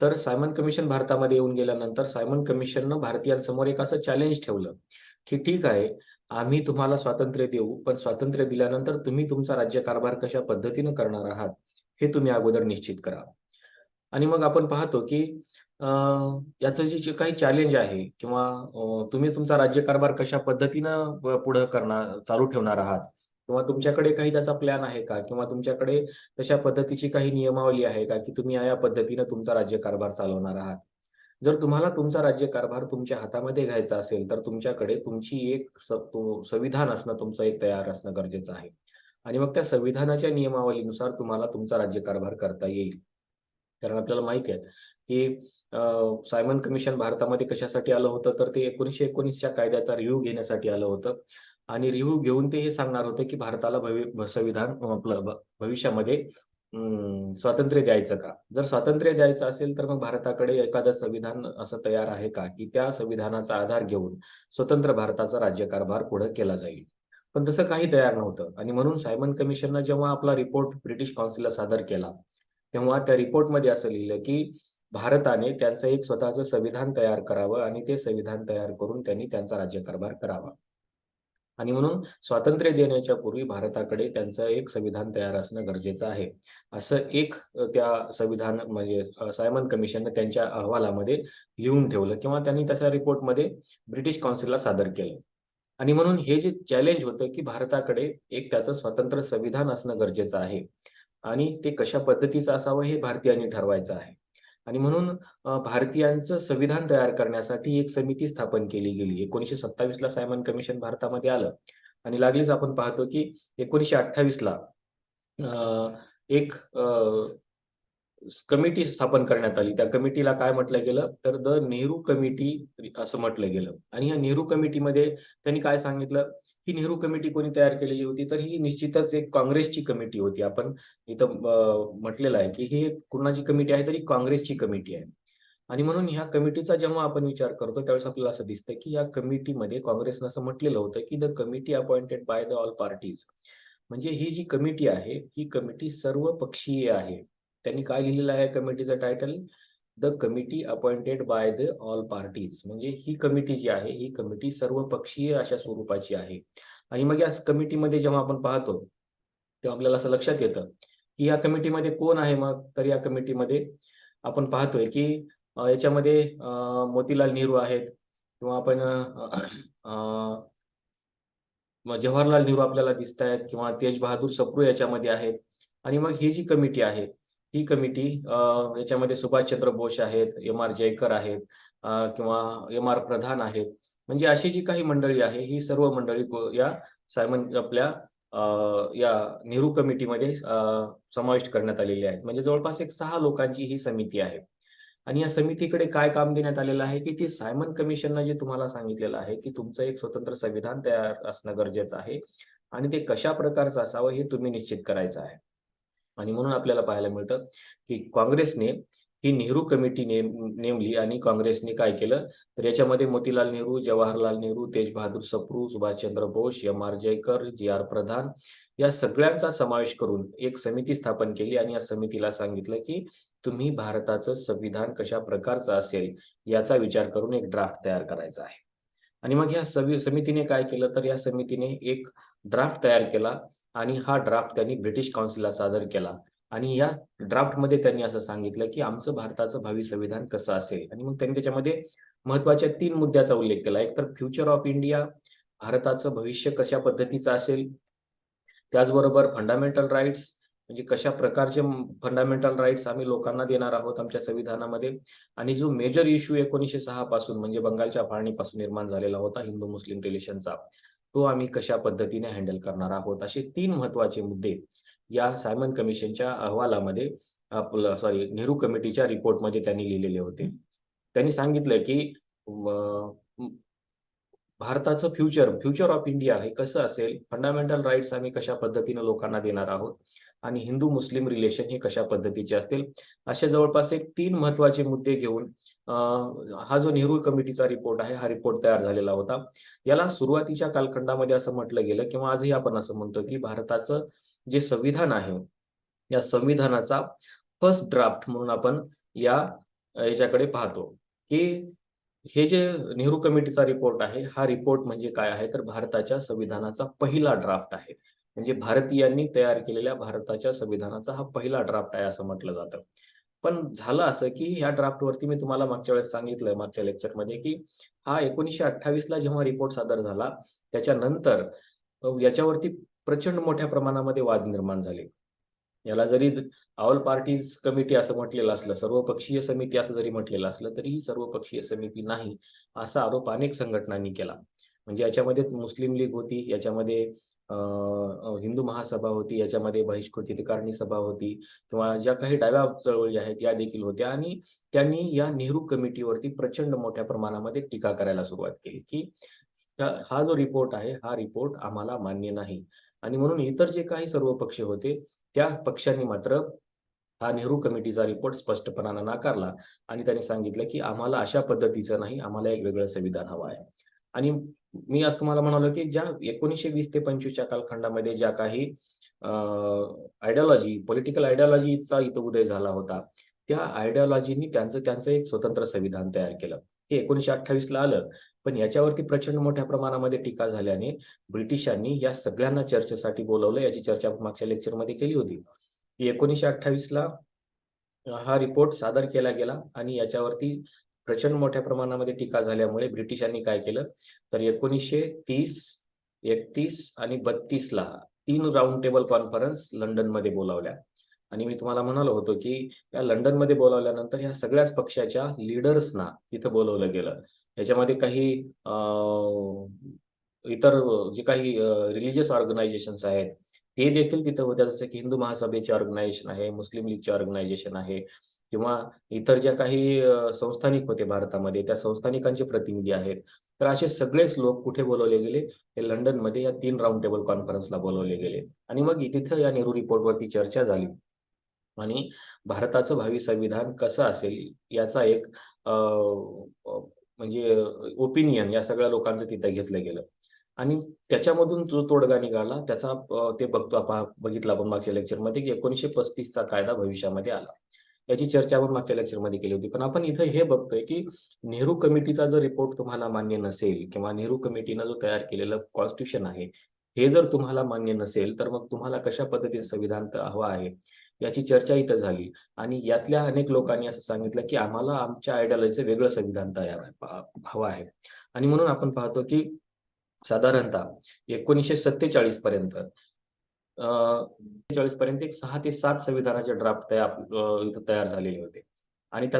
तर Simon commission भारतामध्ये येऊन गेल्यानंतर सायमन कमिशननं भारतीयांसमोर एक असं चॅलेंज ठेवलं की ठीक आहे आम्ही तुम्हाला स्वातंत्र्य देऊ पण स्वातंत्र्य दिल्यानंतर तुम्ही तुमचा राज्यकारभार कशा पद्धतीनं करणार आहात हे तुम्ही अगोदर निश्चित करा. आणि मग आपण पाहतो की अं, याचं जे काही चॅलेंज आहे किंवा तुम्ही तुमचा राज्यकारभार कशा पद्धतीनं पुढे पुढं करणार चालू ठेवणार आहात किंवा तुमच्याकडे काही त्याचा प्लॅन आहे का? किंवा तुमच्याकडे तशा पद्धतीची काही नियमावली आहे का की तुम्ही या या पद्धतीनं तुमचा राज्यकारभार चालवणार आहात? जर तुम्हाला तुमचा राज्यकारभार तुमच्या हातामध्ये घ्यायचा असेल तर तुमच्याकडे तुमची एक संविधान असणं तुमचं एक तयार असणं गरजेचं आहे. आणि मग त्या संविधानाच्या नियमावलीनुसार तुम्हाला तुमचा राज्यकारभार करता येईल. कारण आपल्याला माहिती आहे की सायमन कमिशन भारतामध्ये कशासाठी आलं होतं? तर ते एकोणीसशे एकोणीसच्या कायद्याचा रिव्ह्यू घेण्यासाठी आलं होतं. आणि रिव्ह्यू घेऊन ते हे सांगणार होते की भारताला भवि संविधान आपलं भविष्यामध्ये स्वातंत्र्य द्यायचं का? जर स्वातंत्र्य द्यायचं असेल तर मग भारताकडे एखादं संविधान असं तयार आहे का? की त्या संविधानाचा आधार घेऊन स्वतंत्र भारताचा राज्यकारभार पुढे केला जाईल. पण तसं काही तयार नव्हतं. आणि म्हणून सायमन कमिशननं जेव्हा आपला रिपोर्ट ब्रिटिश काउन्सिलला सादर केला तेव्हा त्या रिपोर्टमध्ये असं लिहिलं की भारताने त्यांचं एक स्वतःचं संविधान तयार करावं आणि ते संविधान तयार करून त्यांनी त्यांचा राज्यकारभार करावा. आणि म्हणून स्वातंत्र्य देण्याच्या पूर्वी भारताकडे त्यांचं एक संविधान तयार असणं गरजेचं आहे. असं एक त्या संविधान म्हणजे सायमन कमिशनने त्यांच्या अहवालामध्ये लिहून ठेवलं किंवा त्यांनी तशा रिपोर्टमध्ये ब्रिटिश काउन्सिलला सादर केलं. आणि म्हणून हे जे चॅलेंज होतं की भारताकडे एक त्याचं स्वतंत्र संविधान असणं गरजेचं आहे. आणि ते कशा पद्धतीचं असावं हे भारतीयांनी ठरवायचं आहे. आणि म्हणून भारतीयांचं संविधान तयार करण्यासाठी एक समिती स्थापन केली गेली. एकोणीसशे सत्तावीस ला सायमन कमिशन भारतामध्ये आलं. आणि लागलीच आपण पाहतो की एकोणीसशे अठ्ठावीस ला एक कमिटी स्थापन करण्यात आली. त्या कमिटीला काय म्हटलं गेलं? तर द नेहरू कमिटी असं म्हटलं गेलं. आणि या नेहरू कमिटीमध्ये त्यांनी काय सांगितलं? ही नेहरू कमिटी कोणी तयार केलेली होती? तर ही निश्चितच एक काँग्रेसची कमिटी होती. आपण इथं म्हटलेलं आहे की ही कुणाची कमिटी आहे? तर ही काँग्रेसची कमिटी आहे. आणि म्हणून ह्या कमिटीचा जेव्हा आपण विचार करतो त्यावेळेस आपल्याला असं दिसतं की या कमिटीमध्ये काँग्रेसनं असं म्हटलेलं होतं की the committee appointed by the all parties. म्हणजे ही जी कमिटी आहे ही कमिटी सर्व पक्षीय आहे. त्यांनी काय लिहिलेलं आहे कमिटीचं title the committee appointed by the all parties म्हणजे ही कमिटी जी आहे ही कमिटी सर्व पक्षीय अशा स्वरूपाची आहे. आणि मग या कमिटीमध्ये जेव्हा आपण पाहतो तेव्हा आपल्याला असं लक्षात येतं की या कमिटीमध्ये कोण आहे मग? तर या कमिटीमध्ये आपण पाहतोय की याच्यामध्ये मोतीलाल नेहरू आहेत. किंवा आपण जवाहरलाल नेहरू आपल्याला दिसत आहेत किंवा तेज बहादूर सप्रू याच्यामध्ये आहेत. आणि मग ही जी कमिटी आहे ही कमिटी याच्यामध्ये सुभाषचंद्र बोस आहेत एम आर जयकर आहेत किंवा एम आर प्रधान आहेत. म्हणजे अशी जी काही मंडळी आहे ही सर्व मंडळी या सायमन आपल्या अ, या नेहरू कमिटीमध्ये समाविष्ट करण्यात आलेली आहेत. म्हणजे जवळपास एक सहा लोकांची ही समिती आहे. आणि या समितीकडे काय काम देण्यात आलेलं आहे की ती सायमन कमिशननं जे तुम्हाला सांगितलेलं आहे की तुमचं एक स्वतंत्र संविधान तयार असणं गरजेचं आहे आणि ते कशा प्रकारचं असावं हे तुम्ही निश्चित करायचं आहे. आणि म्हणून आपल्याला पाहायला मिळतं की काँग्रेसने ही नेहरू कमिटी नेम नेमली आणि काँग्रेसने काय केलं? तर याच्यामध्ये Motilal Nehru Jawaharlal Nehru Tej Bahadur Sapru Subhashchandra Bose M R Jayakar G R Pradhan या सगळ्यांचा समावेश करून एक समिती स्थापन केली आणि या समितीला सांगितलं की तुम्ही भारताचं संविधान कशा प्रकारचं असेल याचा विचार करून एक ड्राफ्ट तयार करायचा आहे. आणि मग ह्या सवी समितीने काय केलं? तर या समितीने एक ड्राफ्ट तयार केला आणि हा ड्राफ्ट त्यांनी ब्रिटिश काउन्सिलला सादर केला. आणि या ड्राफ्टमध्ये त्यांनी असं सांगितलं की आमचं भारताचं भावी संविधान कसं असेल? आणि मग त्यांनी त्याच्यामध्ये महत्त्वाच्या तीन मुद्द्याचा उल्लेख केला. एक तर फ्युचर ऑफ इंडिया भारताचं भविष्य कशा पद्धतीचं असेल? त्याचबरोबर फंडामेंटल राईट्स म्हणजे कशा प्रकारचे फंडामेंटल राईट्स आम्ही लोकांना देणार आहोत आमच्या संविधानामध्ये? आणि जो मेजर इश्यू एकोणीसशे सहा पासून म्हणजे बंगालच्या फाळणीपासून निर्माण झालेला होता हिंदू मुस्लिम रिलेशनचा तो आम्ही कशा पद्धतीने हँडल करणार आहोत? असे तीन महत्त्वाचे मुद्दे या सायमन कमिशनच्या अहवालामध्ये आपलं सॉरी नेहरू कमिटीच्या रिपोर्टमध्ये त्यांनी लिहिलेले होते. त्यांनी सांगितलं की भारताचं फ्युचर फ्युचर ऑफ इंडिया हे कसं असेल? फंडामेंटल राईट्स आम्ही कशा पद्धतीने लोकांना देणार आहोत? आणि हिंदू मुस्लिम रिलेशन हे कशा पद्धतीचे असतील? असे जवळपास एक तीन महत्त्वाचे मुद्दे घेऊन हा जो नेहरू कमिटीचा रिपोर्ट आहे हा रिपोर्ट तयार झालेला होता. याला सुरुवातीच्या कालखंडामध्ये असं म्हटलं गेलं किंवा आजही आपण असं म्हणतो की भारताचं जे संविधान आहे या संविधानाचा फर्स्ट ड्राफ्ट म्हणून आपण या याच्याकडे पाहतो. की हे जे नेहरू कमिटीचा रिपोर्ट आहे हा रिपोर्ट म्हणजे काय आहे? तर भारताच्या संविधानाचा पहिला ड्राफ्ट आहे. म्हणजे भारतीयांनी तयार केलेल्या भारताच्या संविधानाचा हा पहिला ड्राफ्ट आहे असं म्हटलं जातं. पण झालं असं की ह्या ड्राफ्ट वरती मी तुम्हाला मागच्या वेळेस सांगितलं मागच्या लेक्चरमध्ये की हा एकोणीसशे अठ्ठावीस ला जेव्हा रिपोर्ट सादर झाला त्याच्यानंतर याच्यावरती प्रचंड मोठ्या प्रमाणामध्ये वाद निर्माण झाले. याला जरी ऑल पार्टीज कमिटी असं म्हटलेलं असलं सर्वपक्षीय समिती असं जरी म्हटलेलं असलं तरी ही सर्वपक्षीय समिती नाही असा आरोप अनेक संघटनांनी केला. म्हणजे याच्यामध्ये मुस्लिम लीग होती याच्यामध्ये अं, हिंदू महासभा होती याच्यामध्ये बहिष्कृत हितकारणी सभा होती किंवा ज्या काही डाव्या चळवळी आहेत या देखील होत्या. आणि त्यांनी या नेहरू कमिटीवरती प्रचंड मोठ्या प्रमाणामध्ये टीका करायला सुरुवात केली की हा जो रिपोर्ट आहे हा रिपोर्ट आम्हाला मान्य नाही. आणि म्हणून इतर जे काही सर्व पक्ष होते त्या पक्षांनी मात्र हा नेहरू कमिटीचा रिपोर्ट स्पष्टपणानं नाकारला आणि त्यांनी सांगितलं की आम्हाला अशा पद्धतीचं नाही आम्हाला एक वेगळं संविधान हवं आहे. आणि मी आज तुम्हाला म्हणालो की ज्या एकोणीसशे वीस ते पंचवीसच्या कालखंडामध्ये ज्या काही आयडियॉलॉजी पॉलिटिकल आयडियॉलॉजीचा इथं उदय झाला होता त्या आयडिओलॉजीनी त्यांचं त्यांचं एक स्वतंत्र संविधान तयार केलं. हे एकोणीशे अठ्ठावीस ला आलं. पण याच्यावरती प्रचंड मोठ्या प्रमाणामध्ये टीका झाल्याने ब्रिटिशांनी या सगळ्यांना चर्चेसाठी बोलवलं याची चर्चा मागच्या लेक्चरमध्ये केली होती. की एकोणीशे अठ्ठावीस ला हा रिपोर्ट सादर केला गेला आणि याच्यावरती प्रचंड मोठ्या प्रमाणामध्ये टीका झाल्यामुळे ब्रिटिशांनी काय केलं? तर एकोणीसशे तीस एकतीस आणि बत्तीस ला तीन राऊंड टेबल कॉन्फरन्स लंडनमध्ये बोलावल्या. आणि मी तुम्हाला म्हणालो होतो की या लंडनमध्ये बोलावल्यानंतर या सगळ्याच पक्षाच्या लिडर्सना तिथं बोलवलं गेलं. याच्यामध्ये काही इतर जे काही रिलिजियस ऑर्गनायझेशन्स आहेत ते देखील तिथं होत्या. जसं की हिंदू महासभेचे ऑर्गनायझेशन आहे मुस्लिम लीगचे ऑर्गनायझेशन आहे किंवा इतर ज्या काही संस्थानिक होते भारतामध्ये त्या संस्थानिकांचे प्रतिनिधी आहेत. तर असे सगळेच लोक कुठे बोलवले गेले? हे लंडनमध्ये या तीन राऊंड टेबल कॉन्फरन्सला बोलवले गेले. आणि मग तिथं या नेहरू रिपोर्टवरती चर्चा झाली. आणि भारताचं भावी संविधान कसं असेल याचा एक म्हणजे ओपिनियन या सगळ्या लोकांचं तिथं घेतलं गेलं. आणि त्याच्यामधून जो तोडगा निघाला त्याचा ते बघतो आपण बघितलं आपण मागच्या लेक्चरमध्ये की एकोणीसशे पस्तीसचा कायदा भविष्यामध्ये आला. याची चर्चा आपण मागच्या लेक्चरमध्ये केली होती. पण आपण इथं हे बघतोय की नेहरू कमिटीचा जर रिपोर्ट तुम्हाला मान्य नसेल किंवा नेहरू कमिटीनं जो तयार केलेलं कॉन्स्टिट्यूशन आहे हे जर तुम्हाला मान्य नसेल तर मग तुम्हाला कशा पद्धतीचं संविधान हवं आहे? याची चर्चा इथं झाली. आणि यातल्या अनेक लोकांनी असं सांगितलं की आम्हाला आमच्या आयडियॉलॉजीचं वेगळं संविधान तयार आहे हवं आहे. आणि म्हणून आपण पाहतो की साधारणतः एकोणीसशे सत्तेचाळीस पर्यंत चाळीस पर्यंत एक सहा ते सात संविधानाचे ड्राफ्ट तयार इथं तयार झालेले होते. आणि त्या